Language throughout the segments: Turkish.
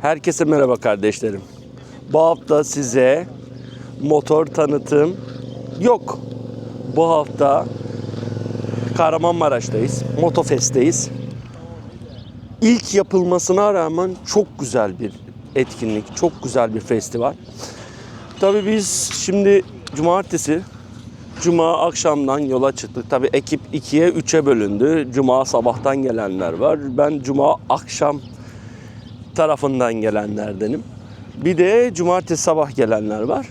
Herkese merhaba kardeşlerim. Bu hafta size motor tanıtım yok. Bu hafta Kahramanmaraş'tayız. Motofest'teyiz. İlk yapılmasına rağmen çok güzel bir etkinlik, çok güzel bir festival. Tabii biz şimdi cumartesi Cuma akşamdan yola çıktık. Tabii ekip ikiye, üçe bölündü. Cuma sabahtan gelenler var. Ben cuma akşam tarafından gelenlerdenim. Bir de cumartesi sabah gelenler var.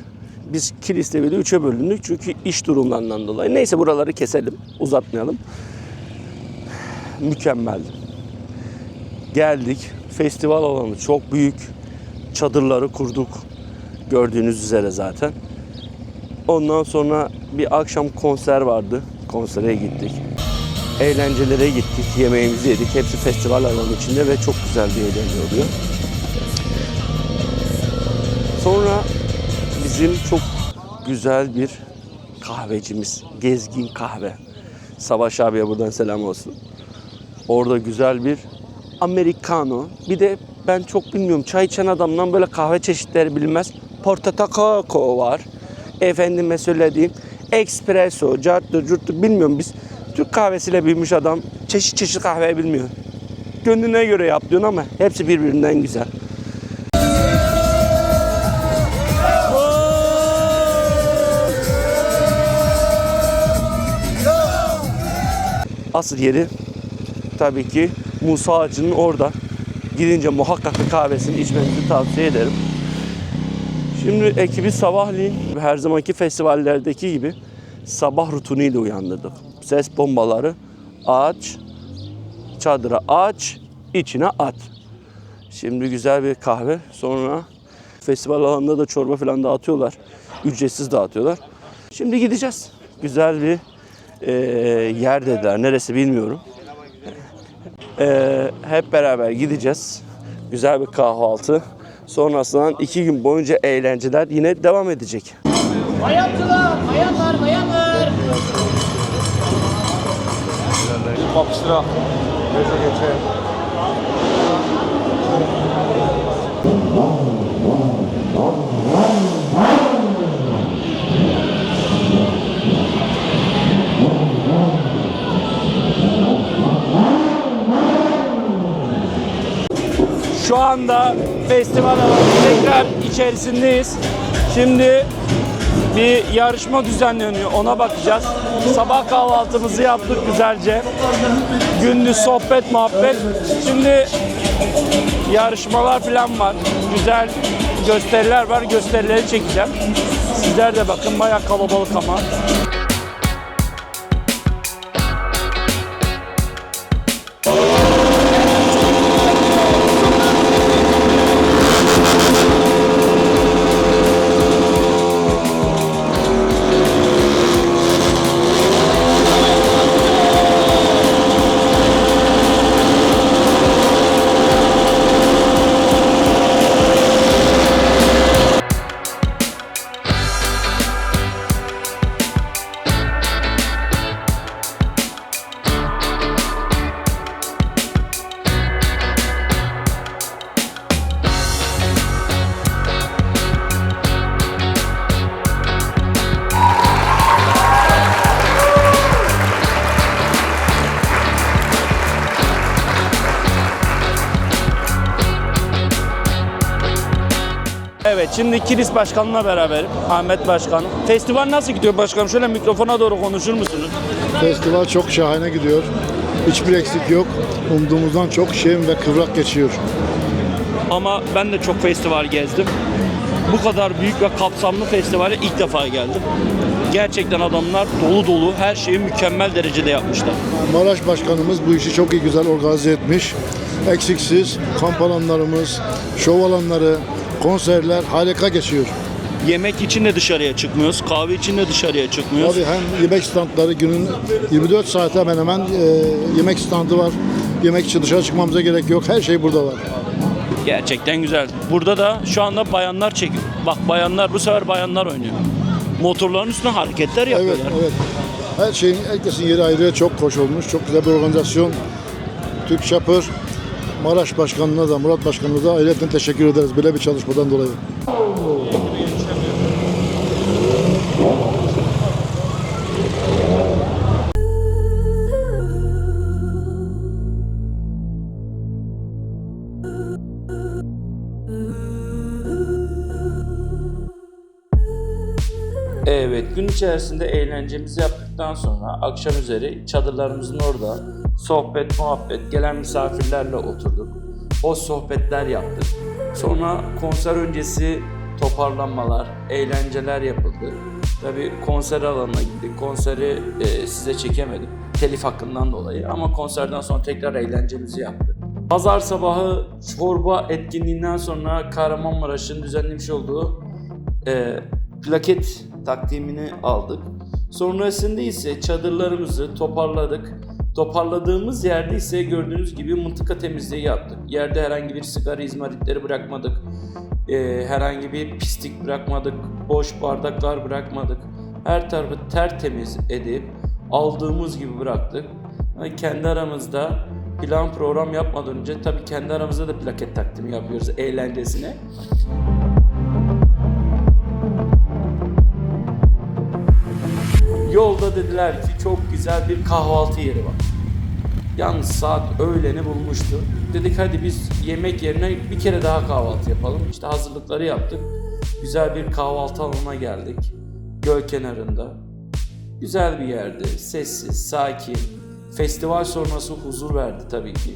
Biz Kilis'te bile üçe bölündük çünkü iş durumlarından dolayı. Neyse buraları keselim, uzatmayalım. Mükemmeldi. Geldik. Festival alanı çok büyük. Çadırları kurduk. Gördüğünüz üzere zaten. Ondan sonra bir akşam konser vardı. Konsere gittik. Eğlencelere gittik. Yemeğimizi yedik. Hepsi festival alanı içinde ve çok güzel bir eğlence oluyor. Sonra bizim çok güzel bir kahvecimiz. Gezgin Kahve. Savaş abiye buradan selam olsun. Orada güzel bir americano. Bir de ben çok bilmiyorum çay içen adamdan böyle kahve çeşitleri bilmez. Portataco var. Efendime söylediğim espresso, carttır, curttur bilmiyorum biz. Türk kahvesiyle büyümüş adam çeşit çeşit kahve bilmiyor. Gönlüne göre yap diyorsun ama hepsi birbirinden güzel. Asıl yeri tabii ki Musa Ağacı'nın orada. Gidince muhakkak kahvesini içmenizi tavsiye ederim. Şimdi ekibi sabahleyin her zamanki festivallerdeki gibi sabah rutiniyle uyandırdık. Ses bombaları aç, çadıra aç, içine at. Şimdi güzel bir kahve. Sonra festival alanında da çorba falan dağıtıyorlar. Ücretsiz dağıtıyorlar. Şimdi gideceğiz. Güzel bir e, yer dediler. Neresi bilmiyorum. E, hep beraber gideceğiz. Güzel bir kahvaltı. Sonrasından iki gün boyunca eğlenceler yine devam edecek. Bayancılar, bayanlar, bayanlar. Bak sıra. Neyse geçelim. Şu anda festival alanı tekrar içerisindeyiz. Şimdi bir yarışma düzenleniyor. Ona bakacağız. Sabah kahvaltımızı yaptık güzelce. Gündüz sohbet muhabbet. Şimdi yarışmalar falan var. Güzel gösteriler var. Gösterileri çekeceğim. Sizler de bakın bayağı kalabalık ama. Evet şimdi Kilis Başkan'la beraberim. Ahmet Başkanım. Festival nasıl gidiyor başkanım? Şöyle mikrofona doğru konuşur musunuz? Festival çok şahane gidiyor. Hiçbir eksik yok. Umduğumuzdan çok şen ve kıvrak geçiyor. Ama ben de çok festival gezdim. Bu kadar büyük ve kapsamlı festivale ilk defa geldim. Gerçekten adamlar dolu dolu her şeyi mükemmel derecede yapmışlar. Maraş Başkanımız bu işi çok iyi güzel organize etmiş. Eksiksiz kamp alanlarımız, şov alanları, konserler harika geçiyor. Yemek için de dışarıya çıkmıyoruz, kahve için de dışarıya çıkmıyoruz. Tabii hem yemek standları günün 24 saate hemen hemen e, yemek standı var. Yemek için dışarı çıkmamıza gerek yok. Her şey burada var. Gerçekten güzel. Burada da şu anda bayanlar çekiyor. Bak bayanlar bu sefer bayanlar oynuyor. Motorların üstüne hareketler Evet, yapıyorlar. evet. Her şeyin, herkesin yeri ayrı, çok hoş olmuş. Çok güzel bir organizasyon. Türk Çapır Maraş Başkanı'na da Murat Başkanı'na da ayrıca teşekkür ederiz böyle bir çalışmadan dolayı. Evet, gün içerisinde eğlencemizi yaptıktan sonra akşam üzeri çadırlarımızın orada sohbet, muhabbet, gelen misafirlerle oturduk. Hoş sohbetler yaptık. Sonra konser öncesi toparlanmalar, eğlenceler yapıldı. Tabii konser alanına gittik. Konseri e, size çekemedim. Telif hakkından dolayı. Ama konserden sonra tekrar eğlencemizi yaptık. Pazar sabahı çorba etkinliğinden sonra Kahramanmaraş'ın düzenlemiş olduğu e, plaket takdimini aldık. Sonrasında ise çadırlarımızı toparladık. Toparladığımız yerde ise gördüğünüz gibi mıntıka temizliği yaptık. Yerde herhangi bir sigara izmaritleri bırakmadık. E, herhangi bir pislik bırakmadık. Boş bardaklar bırakmadık. Her tarafı tertemiz edip aldığımız gibi bıraktık. Yani kendi aramızda plan program yapmadan önce tabii kendi aramızda da plaket takdimi yapıyoruz eğlencesine. Yolda dediler ki çok güzel bir kahvaltı yeri var. Yalnız saat öğleni bulmuştu. Dedik hadi biz yemek yerine bir kere daha kahvaltı yapalım. İşte hazırlıkları yaptık. Güzel bir kahvaltı alanına geldik. Göl kenarında. Güzel bir yerdi. Sessiz, sakin. Festival sonrası huzur verdi tabii ki.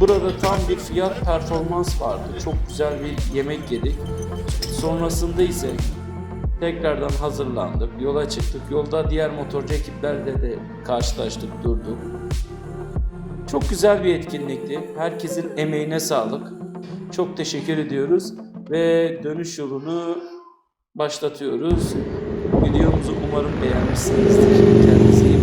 Burada tam bir fiyat performans vardı. Çok güzel bir yemek yedik. Sonrasında ise tekrardan hazırlandık. Yola çıktık. Yolda diğer motorcu ekiplerle de karşılaştık, durduk. Çok güzel bir etkinlikti. Herkesin emeğine sağlık. Çok teşekkür ediyoruz ve dönüş yolunu başlatıyoruz. Videomuzu umarım beğenmişsinizdir. Kendinize iyi.